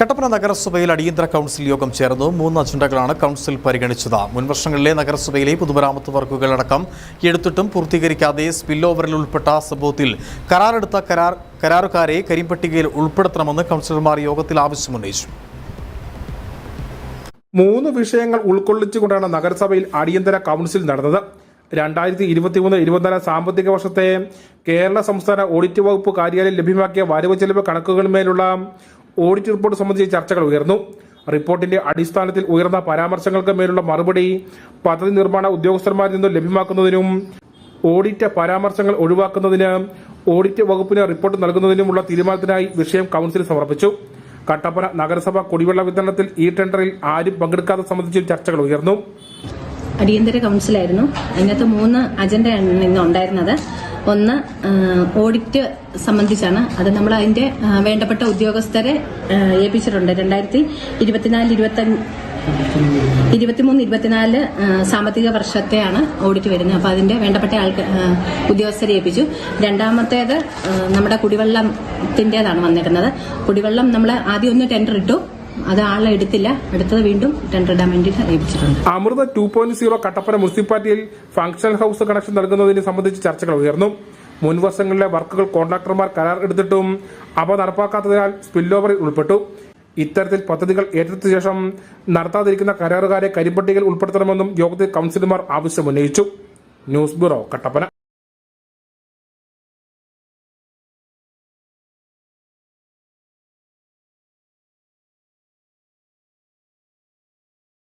കട്ടപ്പന നഗരസഭയിൽ അടിയന്തര കൗൺസിൽ യോഗം ചേർന്നു. മൂന്ന് അജണ്ടകളാണ് കൗൺസിൽ പരിഗണിച്ചത്. മുൻവർഷങ്ങളിലെ നഗരസഭയിലെ പൊതുമരാമത്ത് വർക്കുകളടക്കം എടുത്തിട്ടും പൂർത്തീകരിക്കാതെ സ്പിൽ ഓവറിൽ ഉൾപ്പെട്ട സംഭവത്തിൽ കരാറെടുത്ത കരാർ കരാറുകാരെ കരിമ്പട്ടികയിൽ ഉൾപ്പെടുത്തണമെന്ന് കൗൺസിലർമാർ യോഗത്തിൽ ആവശ്യമുന്നയിച്ചു. മൂന്ന് വിഷയങ്ങൾ ഉൾക്കൊള്ളിച്ചുകൊണ്ടാണ് നഗരസഭയിൽ അടിയന്തര കൗൺസിൽ നടന്നത്. രണ്ടായിരത്തി ഇരുപത്തിമൂന്ന് ഇരുപത്തിനാല് സാമ്പത്തിക വർഷത്തെ കേരള സംസ്ഥാന ഓഡിറ്റ് വകുപ്പ് കാര്യാലയം ലഭ്യമാക്കിയ വരവ് ചെലവ് കണക്കുകളിന്മേലുള്ള ഓഡിറ്റ് റിപ്പോർട്ട് സംബന്ധിച്ച് ചർച്ചകൾ ഉയർന്നു. റിപ്പോർട്ടിന്റെ അടിസ്ഥാനത്തിൽ ഉയർന്ന പരാമർശങ്ങൾക്ക് മേലുള്ള മറുപടി പദ്ധതി നിർമ്മാണ ഉദ്യോഗസ്ഥന്മാരിൽ നിന്നും ലഭ്യമാക്കുന്നതിനും ഓഡിറ്റ് പരാമർശങ്ങൾ ഒഴിവാക്കുന്നതിന് ഓഡിറ്റ് വകുപ്പിന് റിപ്പോർട്ട് നൽകുന്നതിനുമുള്ള തീരുമാനത്തിനായി വിഷയം കൌൺസിൽ സമർപ്പിച്ചു. കട്ടപ്പന നഗരസഭ കുടിവെള്ള വിതരണത്തിൽ ഈ ടെൻഡറിൽ ആരും പങ്കെടുക്കാതെ സംബന്ധിച്ചും ചർച്ചകൾ ഉയർന്നു. അടിയന്തര കൗൺസിലായിരുന്നു. അതിനകത്ത് മൂന്ന് അജണ്ടയാണ് ഇന്ന് ഉണ്ടായിരുന്നത്. ഒന്ന് ഓഡിറ്റ് സംബന്ധിച്ചാണ്. അത് നമ്മൾ അതിന്റെ വേണ്ടപ്പെട്ട ഉദ്യോഗസ്ഥരെ ഏൽപ്പിച്ചിട്ടുണ്ട്. രണ്ടായിരത്തി ഇരുപത്തിനാല് ഇരുപത്തി ഇരുപത്തിമൂന്ന് ഇരുപത്തിനാല് സാമ്പത്തിക വർഷത്തെയാണ് ഓഡിറ്റ് വരുന്നത്. അപ്പോൾ അതിന്റെ വേണ്ടപ്പെട്ട ആൾക്ക് ഉദ്യോഗസ്ഥരെ ഏൽപ്പിച്ചു. രണ്ടാമത്തേത് നമ്മുടെ കുടിവെള്ളത്തിന്റെതാണ് വന്നിരുന്നത്. കുടിവെള്ളം നമ്മൾ ആദ്യം ഒന്ന് ടെൻഡർ ഇട്ടു. അത് ആളെ എടുത്തില്ല. അടുത്തത് വീണ്ടും ടെൻഡർ ഇടാൻ വേണ്ടിയിട്ട് അറിയിച്ചിട്ടുണ്ട് Amrita two point zero Kattappana മുനിസിപ്പാലിറ്റിയിൽ ഫംഗ്ഷണൽ ഹൌസ് കണക്ഷൻ നൽകുന്നതിനെ സംബന്ധിച്ച് ചർച്ചകൾ ഉയർന്നു. മുൻ വർഷങ്ങളിലെ വർക്കുകൾ കോൺട്രാക്ടർമാർ കരാർ എടുത്തിട്ടും അവ നടപ്പാക്കാത്തതിനാൽ സ്പിൽ ഓവറിൽ ഉൾപ്പെട്ടു. ഇത്തരത്തിൽ പദ്ധതികൾ ഏറ്റെടുത്ത ശേഷം നടത്താതിരിക്കുന്ന കരാറുകാരെ കരിപ്പട്ടികയിൽ ഉൾപ്പെടുത്തണമെന്നും യോഗത്തിൽ കൌൺസിലർമാർ ആവശ്യമുന്നയിച്ചു. News bureau Kattappana.